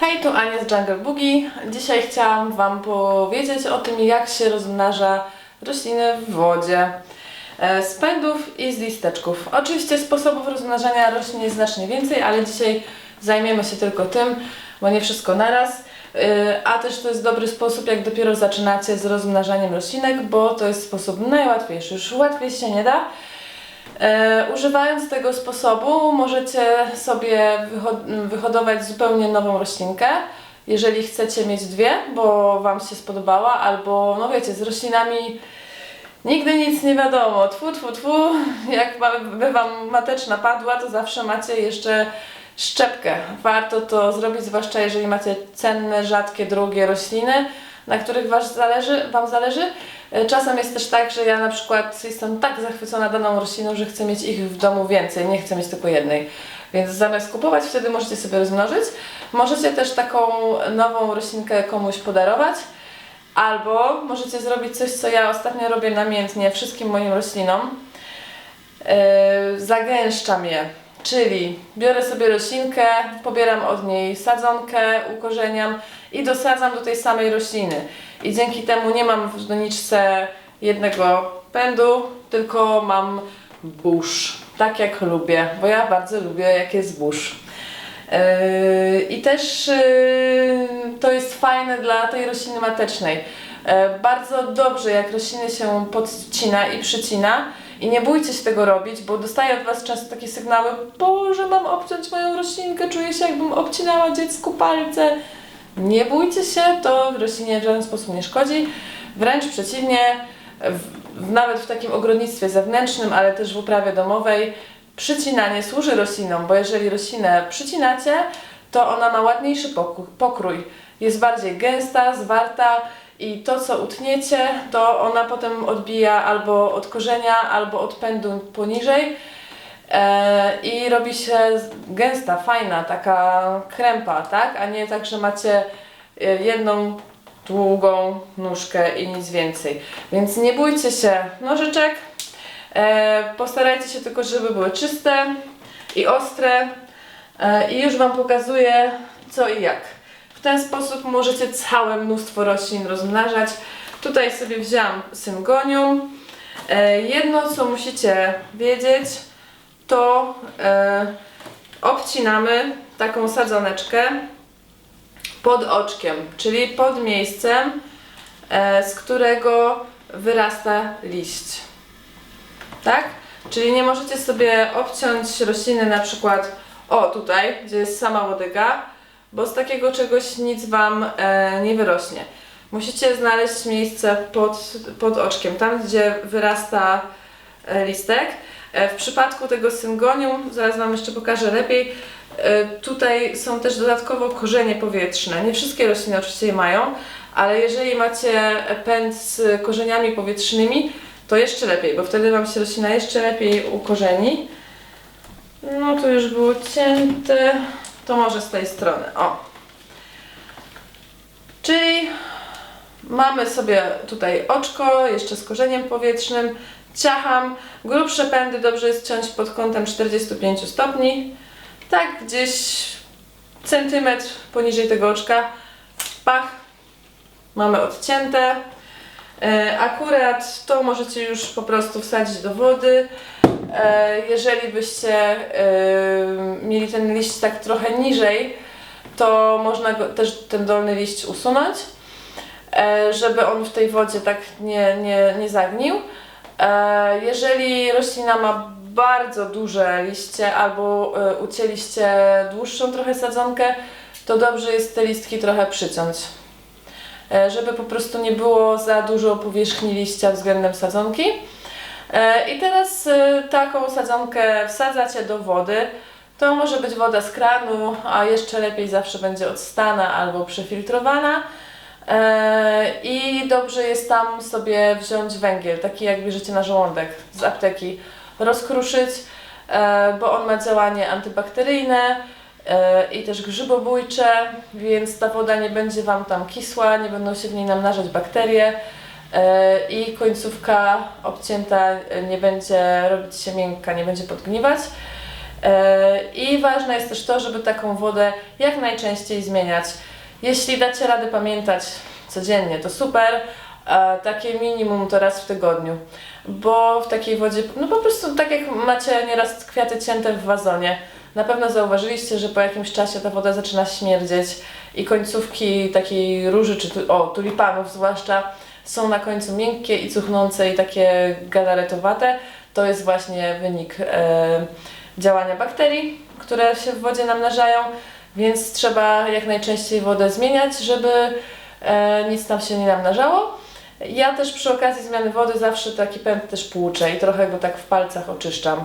Hej, tu Ania z Jungle Boogie. Dzisiaj chciałam Wam powiedzieć o tym, jak się rozmnaża rośliny w wodzie. E, Z pędów i z listeczków. Oczywiście sposobów rozmnażania roślin jest znacznie więcej, ale dzisiaj zajmiemy się tylko tym, bo nie wszystko naraz. E, A też to jest dobry sposób, jak dopiero zaczynacie z rozmnażaniem roślinek, bo to jest sposób najłatwiejszy. Już łatwiej się nie da. E, używając tego sposobu możecie sobie wyho- wyhodować zupełnie nową roślinkę, jeżeli chcecie mieć dwie, bo Wam się spodobała, albo no wiecie, z roślinami nigdy nic nie wiadomo. Tfu, tfu, tfu, jak by Wam mateczna padła, to zawsze macie jeszcze szczepkę. Warto to zrobić, zwłaszcza jeżeli macie cenne, rzadkie, drogie rośliny, na których was zależy, Wam zależy. E, Czasem jest też tak, że ja na przykład jestem tak zachwycona daną rośliną, że chcę mieć ich w domu więcej, nie chcę mieć tylko jednej. Więc zamiast kupować, wtedy możecie sobie rozmnożyć. Możecie też taką nową roślinkę komuś podarować. Albo możecie zrobić coś, co ja ostatnio robię namiętnie wszystkim moim roślinom. Yy, zagęszczam je. Czyli biorę sobie roślinkę, pobieram od niej sadzonkę, ukorzeniam i dosadzam do tej samej rośliny. I dzięki temu nie mam w doniczce jednego pędu, tylko mam burz. Tak jak lubię, bo ja bardzo lubię jak jest burz. Yy, I też yy, to jest fajne dla tej rośliny matecznej. Yy, Bardzo dobrze, jak rośliny się podcina i przycina. I nie bójcie się tego robić, bo dostaję od Was często takie sygnały, Boże, mam obciąć moją roślinkę, czuję się jakbym obcinała dziecku palce. Nie bójcie się, to roślinie w żaden sposób nie szkodzi. Wręcz przeciwnie, w, nawet w takim ogrodnictwie zewnętrznym, ale też w uprawie domowej, przycinanie służy roślinom, bo jeżeli roślinę przycinacie, to ona ma ładniejszy poku- pokrój. Jest bardziej gęsta, zwarta i to, co utniecie, to ona potem odbija albo od korzenia, albo od pędu poniżej. E, I robi się gęsta, fajna, taka krępa, tak? A nie tak, że macie e, jedną długą nóżkę i nic więcej. Więc nie bójcie się nożyczek. E, postarajcie się tylko, żeby były czyste i ostre. E, I już Wam pokazuję co i jak. W ten sposób możecie całe mnóstwo roślin rozmnażać. Tutaj sobie wzięłam syngonium. E, jedno, co musicie wiedzieć, to e, obcinamy taką sadzoneczkę pod oczkiem, czyli pod miejscem, e, z którego wyrasta liść. Tak? Czyli nie możecie sobie obciąć rośliny na przykład o tutaj, gdzie jest sama łodyga, bo z takiego czegoś nic Wam e, nie wyrośnie. Musicie znaleźć miejsce pod, pod oczkiem, tam gdzie wyrasta e, listek. E, w przypadku tego syngonium, zaraz Wam jeszcze pokażę lepiej, e, tutaj są też dodatkowo korzenie powietrzne. Nie wszystkie rośliny oczywiście je mają, ale jeżeli macie pęd z korzeniami powietrznymi, to jeszcze lepiej, bo wtedy Wam się roślina jeszcze lepiej ukorzeni. No tu już było cięte, to może z tej strony, o. Czyli mamy sobie tutaj oczko, jeszcze z korzeniem powietrznym, ciacham, grubsze pędy dobrze jest ciąć pod kątem 45 stopni, tak gdzieś centymetr poniżej tego oczka, pach, mamy odcięte. E, Akurat to możecie już po prostu wsadzić do wody. E, Jeżeli byście e, mieli ten liść tak trochę niżej, to można go, też ten dolny liść usunąć, e, żeby on w tej wodzie tak nie, nie, nie zagnił. Jeżeli roślina ma bardzo duże liście albo ucięliście dłuższą trochę sadzonkę, to dobrze jest te listki trochę przyciąć żeby po prostu nie było za dużo powierzchni liścia względem sadzonki. E, I teraz e, taką sadzonkę wsadzacie do wody. To może być woda z kranu, a jeszcze lepiej zawsze będzie odstana albo przefiltrowana. E, I dobrze jest tam sobie wziąć węgiel, taki jak bierzecie na żołądek z apteki, rozkruszyć, bo on ma działanie antybakteryjne i też grzybobójcze, więc ta woda nie będzie Wam tam kisła, nie będą się w niej namnażać bakterie i końcówka obcięta e, nie będzie robić się miękka, nie będzie podgniwać. E, I ważne jest też to, żeby taką wodę jak najczęściej zmieniać. Jeśli dacie radę pamiętać codziennie, to super. E, Takie minimum to raz w tygodniu, bo w takiej wodzie, no po prostu tak jak macie nieraz kwiaty cięte w wazonie, na pewno zauważyliście, że po jakimś czasie ta woda zaczyna śmierdzieć i końcówki takiej róży, czy tu, o, tulipanów zwłaszcza, są na końcu miękkie i cuchnące i takie galaretowate. To jest właśnie wynik e, działania bakterii, które się w wodzie namnażają, więc trzeba jak najczęściej wodę zmieniać, żeby e, nic tam się nie namnażało. Ja też przy okazji zmiany wody zawsze taki pęd też płuczę i trochę go tak w palcach oczyszczam.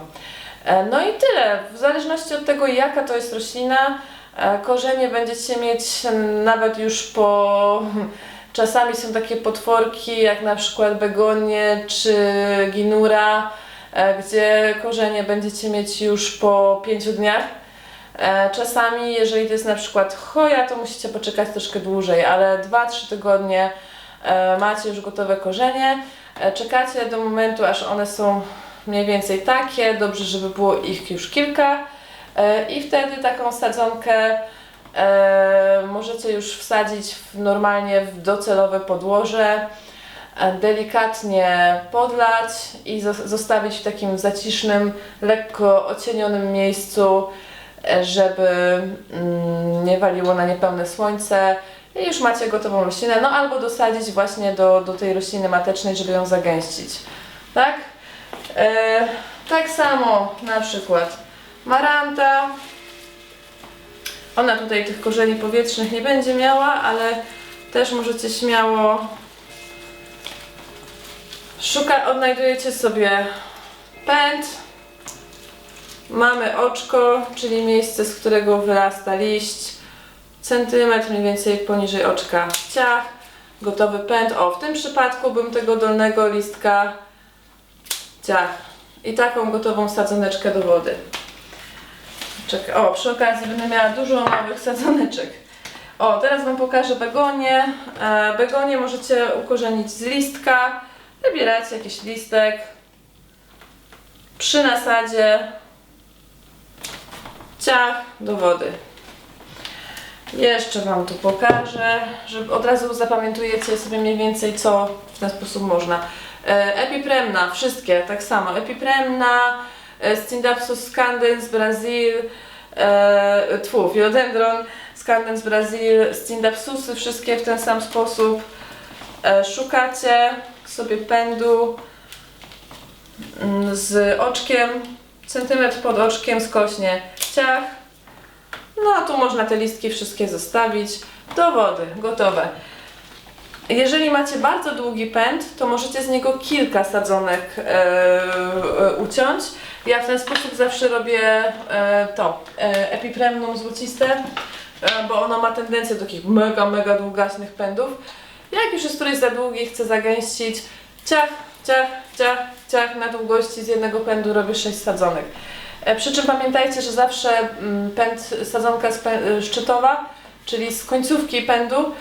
E, No i tyle. W zależności od tego, jaka to jest roślina, e, korzenie będziecie mieć nawet już po. Czasami są takie potworki, jak na przykład begonie czy ginura, e, gdzie korzenie będziecie mieć już po 5 dniach. E, Czasami, jeżeli to jest na przykład choja, to musicie poczekać troszkę dłużej, ale 2-3 tygodnie e, macie już gotowe korzenie. Czekacie do momentu, aż one są mniej więcej takie, dobrze, żeby było ich już kilka i wtedy taką sadzonkę e, możecie już wsadzić w, normalnie w docelowe podłoże, e, delikatnie podlać i zos- zostawić w takim zacisznym, lekko ocienionym miejscu, e, żeby mm, nie waliło na niepełne słońce i już macie gotową roślinę, no albo dosadzić właśnie do, do tej rośliny matecznej, żeby ją zagęścić, tak? E, tak samo na przykład maranta. Ona tutaj tych korzeni powietrznych nie będzie miała, ale też możecie śmiało szuka, odnajdujecie sobie pęd. Mamy oczko, czyli miejsce, z którego wyrasta liść. Centymetr mniej więcej poniżej oczka ciach. Gotowy pęd. O, w tym przypadku bym tego dolnego listka ciach. I taką gotową sadzoneczkę do wody. Czekaj, o, przy okazji będę miała dużo małych sadzoneczek. O, teraz Wam pokażę begonię. E, begonię możecie ukorzenić z listka. Wybieracie jakiś listek. Przy nasadzie ciach do wody. Jeszcze Wam tu pokażę, żeby od razu zapamiętujecie sobie mniej więcej co w ten sposób można. E, Epipremna, wszystkie tak samo. Epipremna, e, Scindapsus scandens Brazil, e, tfu, Philodendron scandens Brazil, Scindapsusy, wszystkie w ten sam sposób. E, szukacie sobie pędu mm, z oczkiem, centymetr pod oczkiem skośnie ciach. No a tu można te listki wszystkie zostawić do wody, gotowe. Jeżeli macie bardzo długi pęd, to możecie z niego kilka sadzonek e, e, uciąć. Ja w ten sposób zawsze robię e, to, e, epipremnum złociste, e, bo ono ma tendencję do takich mega, mega długaśnych pędów. Jak już jest któryś za długi, chcę zagęścić, ciach, ciach, ciach, ciach, na długości z jednego pędu robię 6 sadzonek. E, Przy czym pamiętajcie, że zawsze mm, pęd, sadzonka spę- szczytowa, czyli z końcówki pędu,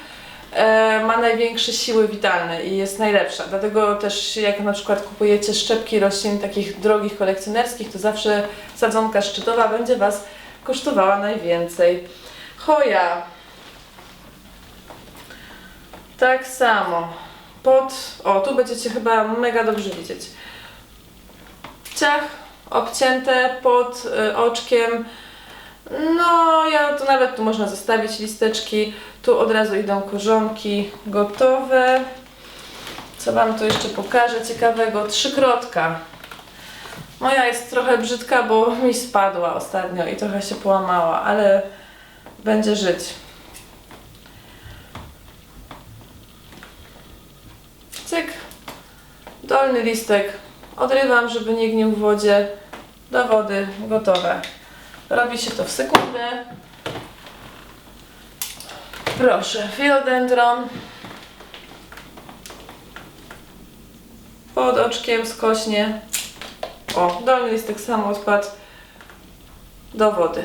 e, ma największe siły witalne i jest najlepsza. Dlatego też jak na przykład kupujecie szczepki roślin takich drogich, kolekcjonerskich, to zawsze sadzonka szczytowa będzie Was kosztowała najwięcej. Choja. Tak samo. Pod... O, tu będziecie chyba mega dobrze widzieć. Ciach obcięte pod y, oczkiem. No, ja tu nawet tu można zostawić listeczki. Tu od razu idą korzonki gotowe. Co Wam tu jeszcze pokażę ciekawego? Trzykrotka. Moja jest trochę brzydka, bo mi spadła ostatnio i trochę się połamała, ale będzie żyć. Cyk. Dolny listek odrywam, żeby nie gnił w wodzie. Do wody, gotowe. Robi się to w sekundę. Proszę, philodendron. Pod oczkiem skośnie. O, dolny listek sam odpadł. Do wody.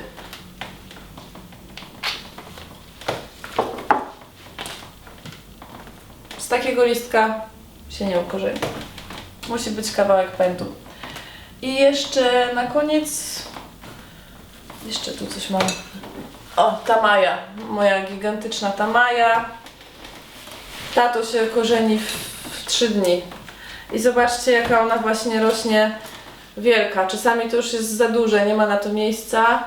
Z takiego listka się nie ukorzeni. Musi być kawałek pędu. I jeszcze na koniec Jeszcze tu coś mam. O, tamaja. Moja gigantyczna tamaja. Tato się korzeni w, w 3 dni. I zobaczcie, jaka ona właśnie rośnie wielka. Czasami to już jest za duże, nie ma na to miejsca.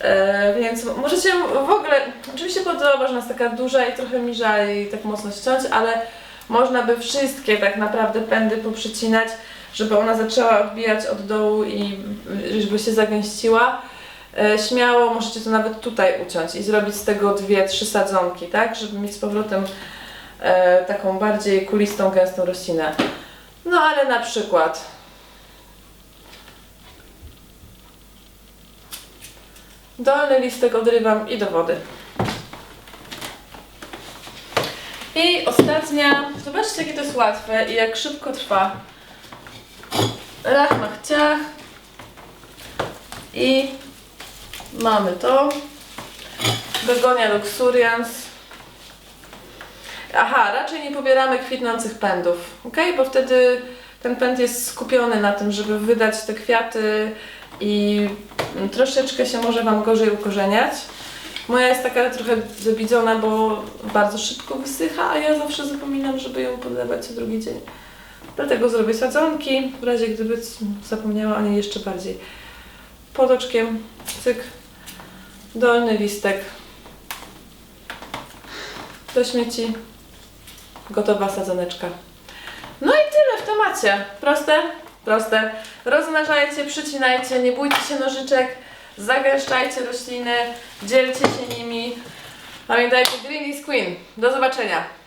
E, więc możecie w ogóle, oczywiście podoba, że jest taka duża i trochę mi żal jej tak mocno ściąć, ale można by wszystkie tak naprawdę pędy poprzycinać, żeby ona zaczęła odbijać od dołu i żeby się zagęściła. E, śmiało możecie to nawet tutaj uciąć i zrobić z tego dwie, trzy sadzonki, tak? Żeby mieć z powrotem e, taką bardziej kulistą, gęstą roślinę. No ale na przykład dolny listek odrywam i do wody. I ostatnia, zobaczcie jakie to jest łatwe i jak szybko trwa. Rach, ciach. I mamy to. Begonia luxurians. Aha, raczej nie pobieramy kwitnących pędów, ok? Bo wtedy ten pęd jest skupiony na tym, żeby wydać te kwiaty i troszeczkę się może Wam gorzej ukorzeniać. Moja jest taka trochę zabidzona, bo bardzo szybko wysycha, a ja zawsze zapominam, żeby ją podlewać co drugi dzień. Dlatego zrobię sadzonki, w razie gdyby zapomniała o niej jeszcze bardziej. Pod oczkiem, cyk, dolny listek do śmieci, gotowa sadzoneczka. No i tyle w temacie. Proste? Proste. Rozmnażajcie, przycinajcie, nie bójcie się nożyczek, zagęszczajcie rośliny, dzielcie się nimi. Pamiętajcie, green is queen. Do zobaczenia.